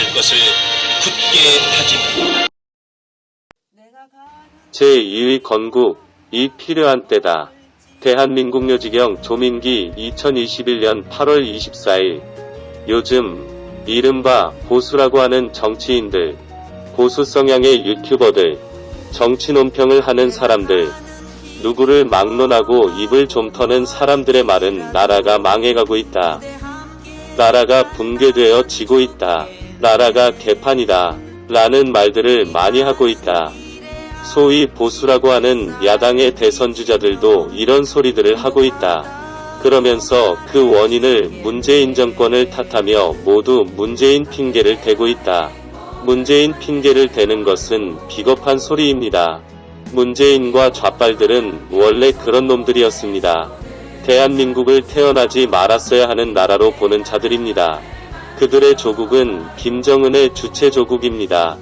다할 것을 굳게 다짐합니다. 제2의 건국, 이 필요한 때다. 대한민국 요지경 조민기 2021년 8월 24일. 요즘, 이른바 보수라고 하는 정치인들, 보수 성향의 유튜버들, 정치 논평을 하는 사람들, 누구를 막론하고 입을 좀 터는 사람들의 말은 나라가 망해가고 있다. 나라가 붕괴되어 지고 있다. 나라가 개판이다. 라는 말들을 많이 하고 있다. 소위 보수라고 하는 야당의 대선주자들도 이런 소리들을 하고 있다. 그러면서 그 원인을 문재인 정권을 탓하며 모두 문재인 핑계를 대고 있다. 문재인 핑계를 대는 것은 비겁한 소리입니다. 문재인과 좌빨들은 원래 그런 놈들이었습니다. 대한민국을 태어나지 말았어야 하는 나라로 보는 자들입니다. 그들의 조국은 김정은의 주체 조국입니다.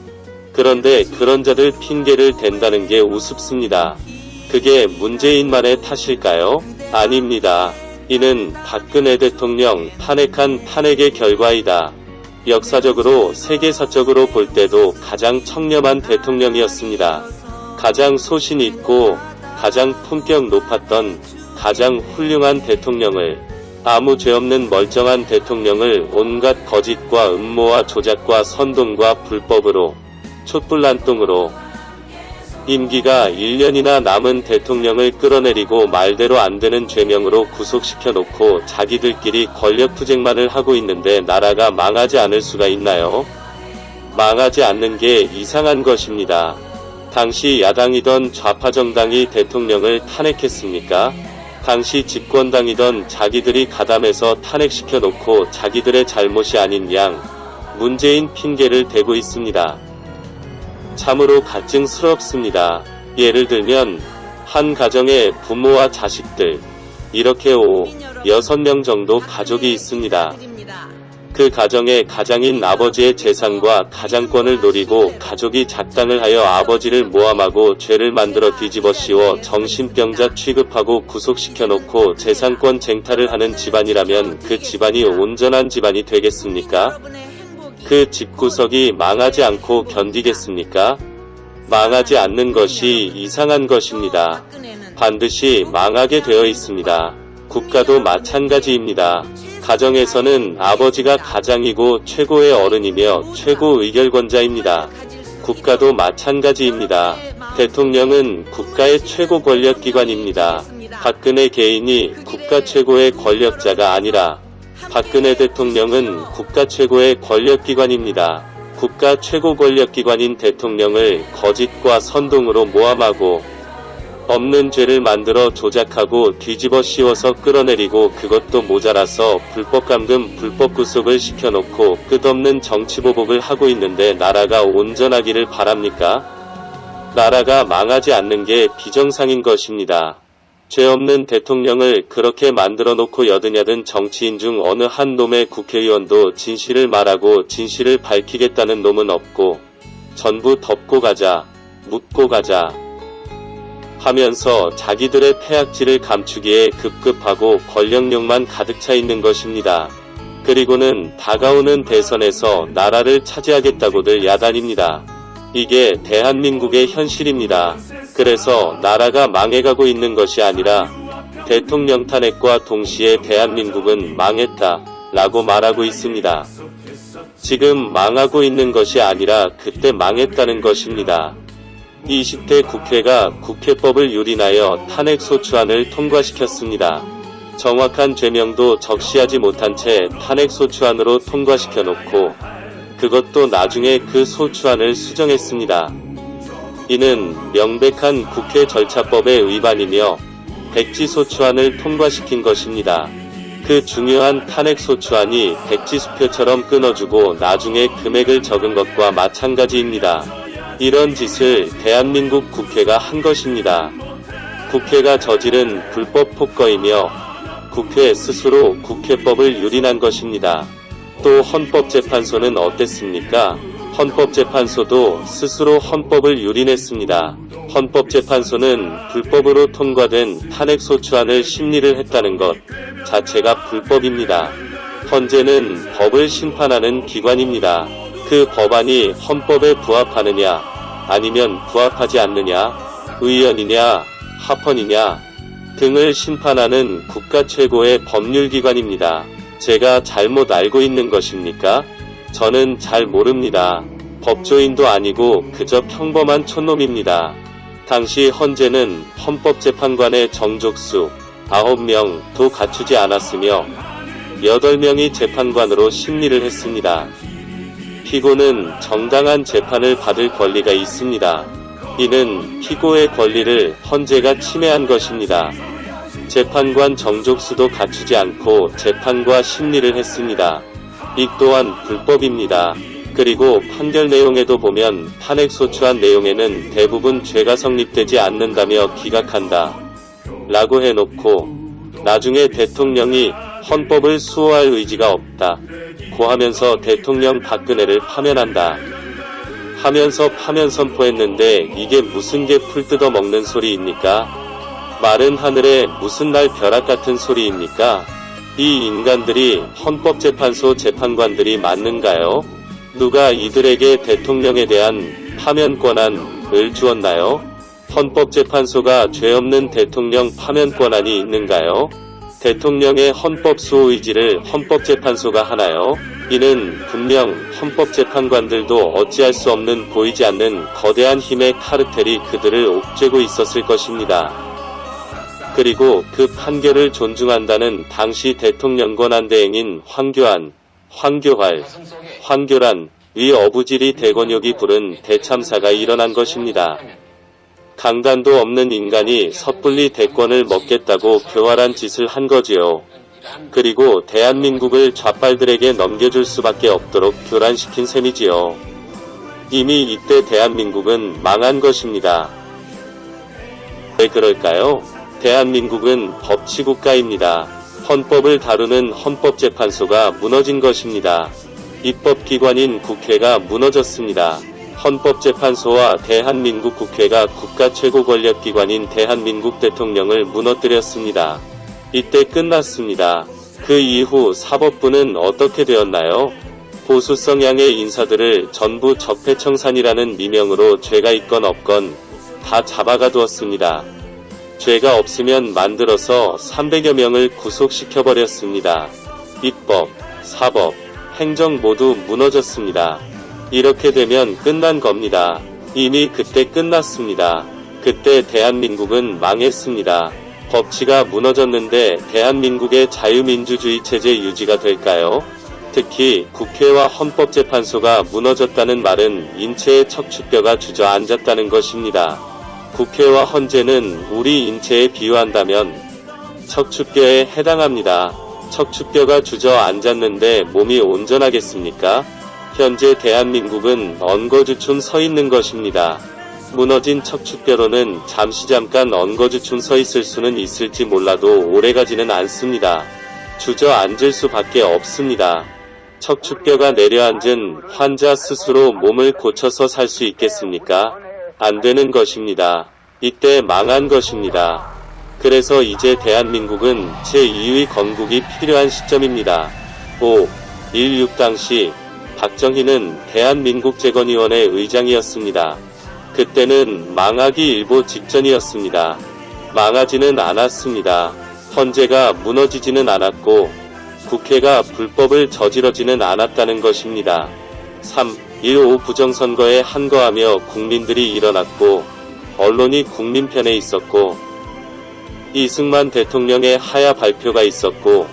그런데 그런 자들 핑계를 댄다는 게 우습습니다. 그게 문재인만의 탓일까요? 아닙니다. 이는 박근혜 대통령 탄핵한 탄핵의 결과이다. 역사적으로 세계사적으로 볼 때도 가장 청렴한 대통령이었습니다. 가장 소신 있고 가장 품격 높았던 가장 훌륭한 대통령을 아무 죄 없는 멀쩡한 대통령을 온갖 거짓과 음모와 조작과 선동과 불법으로 촛불난동으로 임기가 1년이나 남은 대통령을 끌어내리고 말대로 안 되는 죄명으로 구속시켜 놓고 자기들끼리 권력투쟁만을 하고 있는데 나라가 망하지 않을 수가 있나요? 망하지 않는 게 이상한 것입니다. 당시 야당이던 좌파 정당이 대통령을 탄핵했습니까? 당시 집권당이던 자기들이 가담해서 탄핵시켜 놓고 자기들의 잘못이 아닌 양 문재인 핑계를 대고 있습니다. 참으로 가증스럽습니다. 예를 들면 한 가정의 부모와 자식들 이렇게 5, 6명 정도 가족이 있습니다. 그 가정의 가장인 아버지의 재산과 가장권을 노리고 가족이 작당을 하여 아버지를 모함하고 죄를 만들어 뒤집어 씌워 정신병자 취급하고 구속시켜 놓고 재산권 쟁탈을 하는 집안이라면 그 집안이 온전한 집안이 되겠습니까? 그 집구석이 망하지 않고 견디겠습니까? 망하지 않는 것이 이상한 것입니다. 반드시 망하게 되어 있습니다. 국가도 마찬가지입니다. 가정에서는 아버지가 가장이고 최고의 어른이며 최고 의결권자입니다. 국가도 마찬가지입니다. 대통령은 국가의 최고 권력기관입니다. 박근혜 개인이 국가 최고의 권력자가 아니라 박근혜 대통령은 국가 최고의 권력기관입니다. 국가 최고 권력기관인 대통령을 거짓과 선동으로 모함하고 없는 죄를 만들어 조작하고 뒤집어 씌워서 끌어내리고 그것도 모자라서 불법 감금 불법 구속을 시켜놓고 끝없는 정치보복을 하고 있는데 나라가 온전하기를 바랍니까? 나라가 망하지 않는 게 비정상인 것입니다. 죄 없는 대통령을 그렇게 만들어 놓고 여드냐든 정치인 중 어느 한 놈의 국회의원도 진실을 말하고 진실을 밝히겠다는 놈은 없고 전부 덮고 가자, 묻고 가자 하면서 자기들의 폐악질을 감추기에 급급하고 권력욕만 가득 차 있는 것입니다. 그리고는 다가오는 대선에서 나라를 차지하겠다고들 야단입니다. 이게 대한민국의 현실입니다. 그래서 나라가 망해가고 있는 것이 아니라 대통령 탄핵과 동시에 대한민국은 망했다 라고 말하고 있습니다. 지금 망하고 있는 것이 아니라 그때 망했다는 것입니다. 20대 국회가 국회법을 유린하여 탄핵소추안을 통과시켰습니다. 정확한 죄명도 적시하지 못한 채 탄핵소추안으로 통과시켜 놓고 그것도 나중에 그 소추안을 수정했습니다. 이는 명백한 국회 절차법의 위반이며 백지소추안을 통과시킨 것입니다. 그 중요한 탄핵소추안이 백지수표처럼 끊어주고 나중에 금액을 적은 것과 마찬가지입니다. 이런 짓을 대한민국 국회가 한 것입니다. 국회가 저지른 불법 폭거이며 국회 스스로 국회법을 유린한 것입니다. 또 헌법재판소는 어땠습니까? 헌법재판소도 스스로 헌법을 유린했습니다. 헌법재판소는 불법으로 통과된 탄핵소추안을 심리를 했다는 것 자체가 불법입니다. 헌재는 법을 심판하는 기관입니다. 그 법안이 헌법에 부합하느냐, 아니면 부합하지 않느냐, 의원이냐, 합헌이냐 등을 심판하는 국가 최고의 법률기관입니다. 제가 잘못 알고 있는 것입니까? 저는 잘 모릅니다. 법조인도 아니고 그저 평범한 촌놈입니다. 당시 헌재는 헌법재판관의 정족수 9명도 갖추지 않았으며 8명이 재판관으로 심리를 했습니다. 피고는 정당한 재판을 받을 권리가 있습니다. 이는 피고의 권리를 헌재가 침해한 것입니다. 재판관 정족수도 갖추지 않고 재판과 심리를 했습니다. 이 또한 불법입니다. 그리고 판결 내용에도 보면 탄핵소추안 내용에는 대부분 죄가 성립되지 않는다며 기각한다. 라고 해놓고 나중에 대통령이 헌법을 수호할 의지가 없다. 고 하면서 대통령 박근혜를 파면한다. 하면서 파면 선포했는데 이게 무슨 개 풀 뜯어 먹는 소리입니까? 마른 하늘에 무슨 날 벼락 같은 소리입니까? 이 인간들이 헌법재판소 재판관들이 맞는가요? 누가 이들에게 대통령에 대한 파면 권한을 주었나요? 헌법재판소가 죄 없는 대통령 파면 권한이 있는가요? 대통령의 헌법 수호 의지를 헌법재판소가 하나요? 이는 분명 헌법재판관들도 어찌할 수 없는 보이지 않는 거대한 힘의 카르텔이 그들을 옥죄고 있었을 것입니다. 그리고 그 판결을 존중한다는 당시 대통령 권한대행인 황교안, 황교활, 황교란, 위 어부질이 대권욕이 부른 대참사가 일어난 것입니다. 강단도 없는 인간이 섣불리 대권을 먹겠다고 교활한 짓을 한 거지요. 그리고 대한민국을 좌빨들에게 넘겨줄 수밖에 없도록 교란시킨 셈이지요. 이미 이때 대한민국은 망한 것입니다. 왜 그럴까요? 대한민국은 법치국가입니다. 헌법을 다루는 헌법재판소가 무너진 것입니다. 입법기관인 국회가 무너졌습니다. 헌법재판소와 대한민국 국회가 국가 최고 권력기관인 대한민국 대통령을 무너뜨렸습니다. 이때 끝났습니다. 그 이후 사법부는 어떻게 되었나요? 보수 성향의 인사들을 전부 적폐청산이라는 미명으로 죄가 있건 없건 다 잡아가 두었습니다. 죄가 없으면 만들어서 300여 명을 구속시켜버렸습니다. 입법, 사법, 행정 모두 무너졌습니다. 이렇게 되면 끝난 겁니다. 이미 그때 끝났습니다. 그때 대한민국은 망했습니다. 법치가 무너졌는데 대한민국의 자유민주주의 체제 유지가 될까요? 특히 국회와 헌법재판소가 무너졌다는 말은 인체의 척추뼈가 주저앉았다는 것입니다. 국회와 헌재는 우리 인체에 비유한다면 척추뼈에 해당합니다. 척추뼈가 주저앉았는데 몸이 온전하겠습니까? 현재 대한민국은 엉거주춤 서 있는 것입니다. 무너진 척추뼈로는 잠시 잠깐 엉거주춤 서 있을 수는 있을지 몰라도 오래가지는 않습니다. 주저앉을 수밖에 없습니다. 척추뼈가 내려앉은 환자 스스로 몸을 고쳐서 살 수 있겠습니까? 안 되는 것입니다. 이때 망한 것입니다. 그래서 이제 대한민국은 제2의 건국이 필요한 시점입니다. 5. 16 당시 박정희는 대한민국 재건위원회 의장이었습니다. 그때는 망하기 일보 직전이었습니다. 망하지는 않았습니다. 헌재가 무너지지는 않았고 국회가 불법을 저지르지는 않았다는 것입니다. 3. 1.5 부정선거에 한거하며 국민들이 일어났고 언론이 국민 편에 있었고 이승만 대통령의 하야 발표가 있었고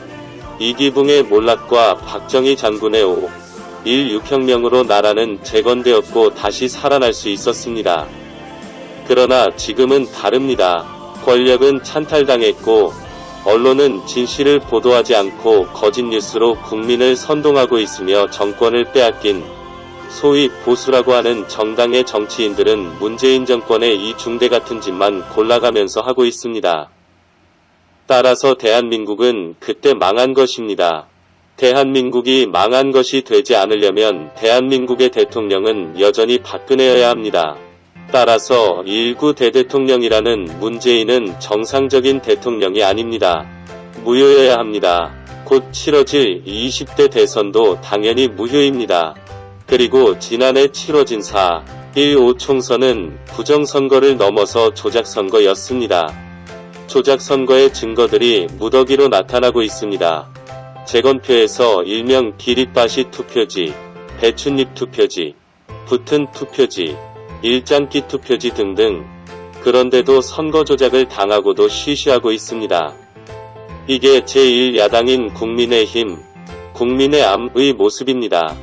이기붕의 몰락과 박정희 장군의 5. 1.6혁명으로 나라는 재건되었고 다시 살아날 수 있었습니다. 그러나 지금은 다릅니다. 권력은 찬탈당했고 언론은 진실을 보도하지 않고 거짓 뉴스로 국민을 선동하고 있으며 정권을 빼앗긴 소위 보수라고 하는 정당의 정치인들은 문재인 정권의 이 중대 같은 짓만 골라가면서 하고 있습니다. 따라서 대한민국은 그때 망한 것입니다. 대한민국이 망한 것이 되지 않으려면 대한민국의 대통령은 여전히 박근혜여야 합니다. 따라서 일구 대대통령이라는 문재인은 정상적인 대통령이 아닙니다. 무효여야 합니다. 곧 치러질 20대 대선도 당연히 무효입니다. 그리고 지난해 치러진 4.15 총선은 부정선거를 넘어서 조작선거였습니다. 조작선거의 증거들이 무더기로 나타나고 있습니다. 재건표에서 일명 기릿바시 투표지, 배춧잎 투표지, 붙은 투표지, 일장기 투표지 등등. 그런데도 선거 조작을 당하고도 쉬쉬하고 있습니다. 이게 제1야당인 국민의힘, 국민의 암의 모습입니다.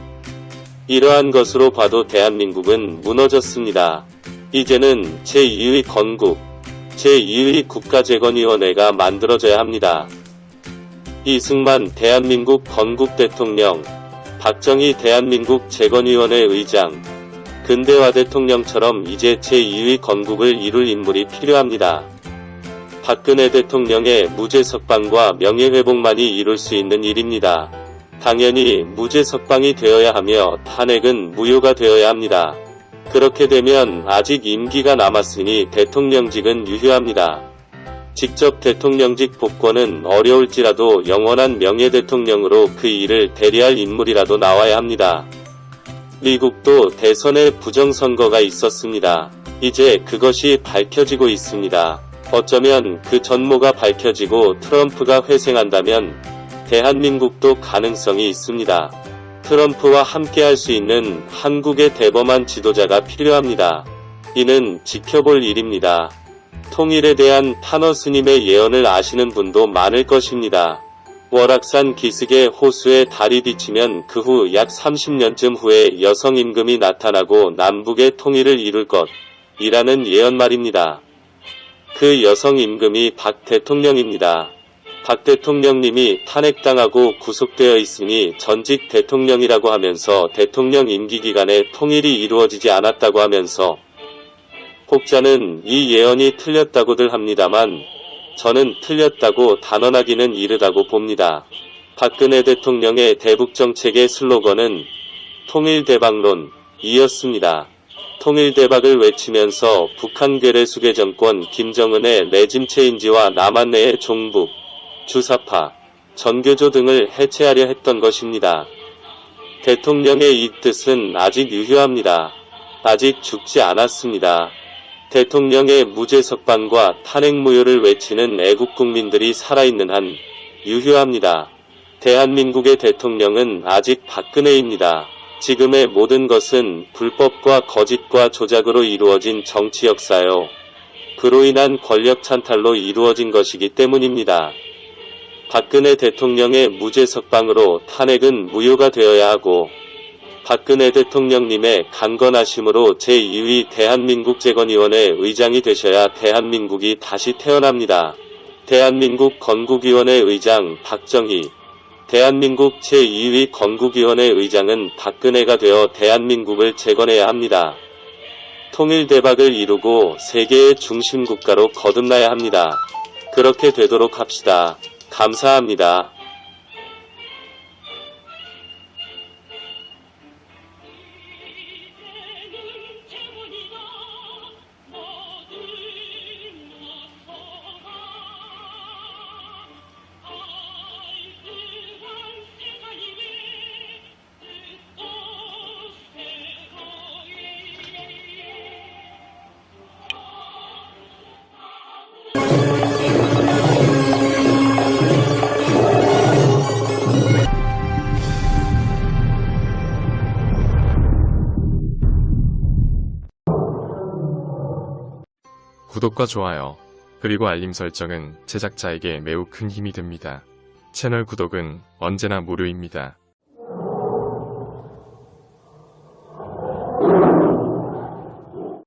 이러한 것으로 봐도 대한민국은 무너졌습니다. 이제는 제2의 건국, 제2의 국가재건위원회가 만들어져야 합니다. 이승만 대한민국 건국 대통령, 박정희 대한민국 재건위원회 의장, 근대화 대통령처럼 이제 제2의 건국을 이룰 인물이 필요합니다. 박근혜 대통령의 무죄 석방과 명예회복만이 이룰 수 있는 일입니다. 당연히 무죄 석방이 되어야 하며 탄핵은 무효가 되어야 합니다. 그렇게 되면 아직 임기가 남았으니 대통령직은 유효합니다. 직접 대통령직 복권은 어려울지라도 영원한 명예 대통령으로 그 일을 대리할 인물이라도 나와야 합니다. 미국도 대선에 부정선거가 있었습니다. 이제 그것이 밝혀지고 있습니다. 어쩌면 그 전모가 밝혀지고 트럼프가 회생한다면 대한민국도 가능성이 있습니다. 트럼프와 함께할 수 있는 한국의 대범한 지도자가 필요합니다. 이는 지켜볼 일입니다. 통일에 대한 타너 스님의 예언을 아시는 분도 많을 것입니다. 월악산 기슭의 호수에 달이 비치면 그 후 약 30년쯤 후에 여성 임금이 나타나고 남북의 통일을 이룰 것, 이라는 예언 말입니다. 그 여성 임금이 박 대통령입니다. 박 대통령님이 탄핵당하고 구속되어 있으니 전직 대통령이라고 하면서 대통령 임기 기간에 통일이 이루어지지 않았다고 하면서 혹자는 이 예언이 틀렸다고들 합니다만 저는 틀렸다고 단언하기는 이르다고 봅니다. 박근혜 대통령의 대북 정책의 슬로건은 통일 대박론이었습니다. 통일 대박을 외치면서 북한 괴뢰수계 정권 김정은의 레짐 체인지와 남한 내의 종북, 주사파, 전교조 등을 해체하려 했던 것입니다. 대통령의 이 뜻은 아직 유효합니다. 아직 죽지 않았습니다. 대통령의 무죄 석방과 탄핵 무효를 외치는 애국 국민들이 살아있는 한 유효합니다. 대한민국의 대통령은 아직 박근혜입니다. 지금의 모든 것은 불법과 거짓과 조작으로 이루어진 정치 역사요. 그로 인한 권력 찬탈로 이루어진 것이기 때문입니다. 박근혜 대통령의 무죄 석방으로 탄핵은 무효가 되어야 하고 박근혜 대통령님의 강건하심으로 제2위 대한민국 재건위원회 의장이 되셔야 대한민국이 다시 태어납니다. 대한민국 건국위원회 의장 박정희 대한민국 제2위 건국위원회 의장은 박근혜가 되어 대한민국을 재건해야 합니다. 통일 대박을 이루고 세계의 중심국가로 거듭나야 합니다. 그렇게 되도록 합시다. 감사합니다. 구독과 좋아요, 그리고 알림 설정은 제작자에게 매우 큰 힘이 됩니다. 채널 구독은 언제나 무료입니다.